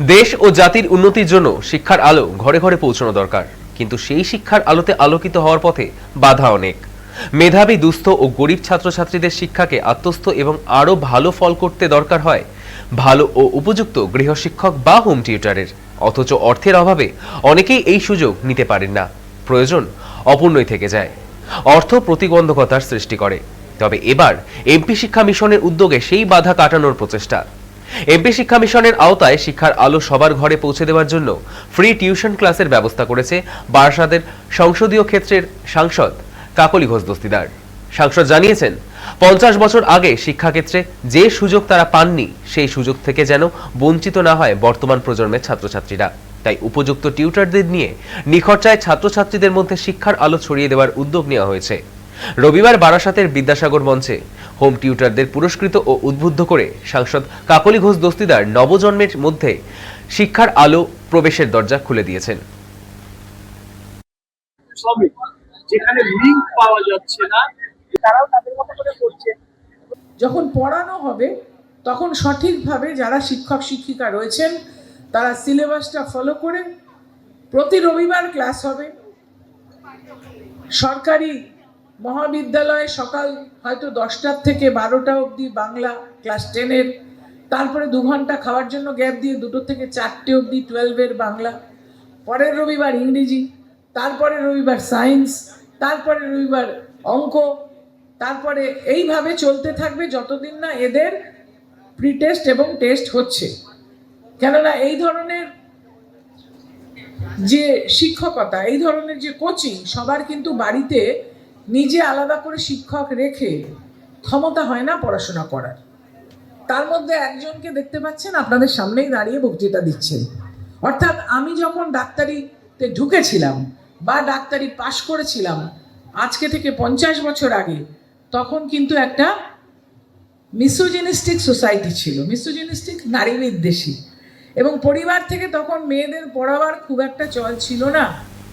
দেশ ও জাতির উন্নতির জন্য শিক্ষার আলো ঘরে ঘরে পৌঁছানো দরকার। কিন্তু সেই শিক্ষার আলোতে আলোকিত হওয়ার পথে বাধা অনেক। মেধাবী, দুস্থ ও গরিব ছাত্রছাত্রীদের শিক্ষাকে আত্মস্থ এবং আরও ভালো ফল করতে দরকার হয় ভালো ও উপযুক্ত গৃহশিক্ষক বা হোম টিউটারের। অথচ অর্থের অভাবে অনেকেই এই সুযোগ নিতে পারেন না। প্রয়োজন অপূর্ণই থেকে যায়। অর্থ প্রতিবন্ধকতার সৃষ্টি করে। তবে এবার এমপি শিক্ষা মিশনের উদ্যোগে সেই বাধা কাটানোর প্রচেষ্টা। এমপি শিক্ষা মিশনের আওতায় শিক্ষার আলো সবার ঘরে পৌঁছে দেওয়ার জন্য ফ্রি টিউশন ক্লাসের ব্যবস্থা করেছে বারাসাতের সংসদীয় ক্ষেত্রের সাংসদ কাকলি ঘোষ দস্তিদার। সাংসদ জানিয়েছেন, পঞ্চাশ বছর আগে শিক্ষাক্ষেত্রে যে সুযোগ তারা পাননি, সেই সুযোগ থেকে যেন বঞ্চিত না হয় বর্তমান প্রজন্মের ছাত্রছাত্রীরা। তাই উপযুক্ত টিউটারদের নিয়ে নিখরচায় ছাত্রছাত্রীদের মধ্যে শিক্ষার আলো ছড়িয়ে দেওয়ার উদ্যোগ নেওয়া হয়েছে। রবিবার বারাসাতের বিদ্যাসাগর মঞ্চে হোম টিউটারদের পুরস্কৃত ও উদ্বুদ্ধ করে সাংসদ কাকলি ঘোষ দস্তিদার নবজন্মের মধ্যে শিক্ষার আলো প্রবেশের দরজা খুলে দিয়েছেন। যেখানে লিঙ্ক পাওয়া যাচ্ছে না তারাও তাদের মতো করে করছে। যখন পড়ানো হবে তখন সঠিকভাবে যারা শিক্ষক শিক্ষিকা রয়েছেন তারা সিলেবাসটা ফলো করে প্রতি রবিবার ক্লাস হবে। সরকারি মহাবিদ্যালয়ে সকাল হয়তো দশটার থেকে বারোটা অবধি বাংলা ক্লাস টেনের। তারপরে দু ঘণ্টা খাওয়ার জন্য গ্যাপ দিয়ে দুটো থেকে চারটে অবধি টুয়েলভের বাংলা। পরের রবিবার ইংরেজি, তারপরে রবিবার সায়েন্স, তারপরে রবিবার অঙ্ক। তারপরে এইভাবে চলতে থাকবে যতদিন না এদের প্রি টেস্ট এবং টেস্ট হচ্ছে। কেননা এই ধরনের যে শিক্ষকতা, এই ধরনের যে কোচিং সবার কিন্তু বাড়িতে নিজে আলাদা করে শিক্ষক রেখে ক্ষমতা হয় না পড়াশোনা করার। তার মধ্যে একজনকে দেখতে পাচ্ছেন, আপনাদের সামনেই দাঁড়িয়ে বক্তৃতা দিচ্ছেন। অর্থাৎ আমি যখন ডাক্তারিতে ঢুকেছিলাম বা ডাক্তারি পাশ করেছিলাম, আজকে থেকে পঞ্চাশ বছর আগে, তখন কিন্তু একটা মিসোজেনিস্টিক সোসাইটি ছিল। মিসোজেনিস্টিক নারী বিদ্বেষী এবং পরিবার থেকে তখন মেয়েদের পড়াবার খুব একটা চল ছিল না।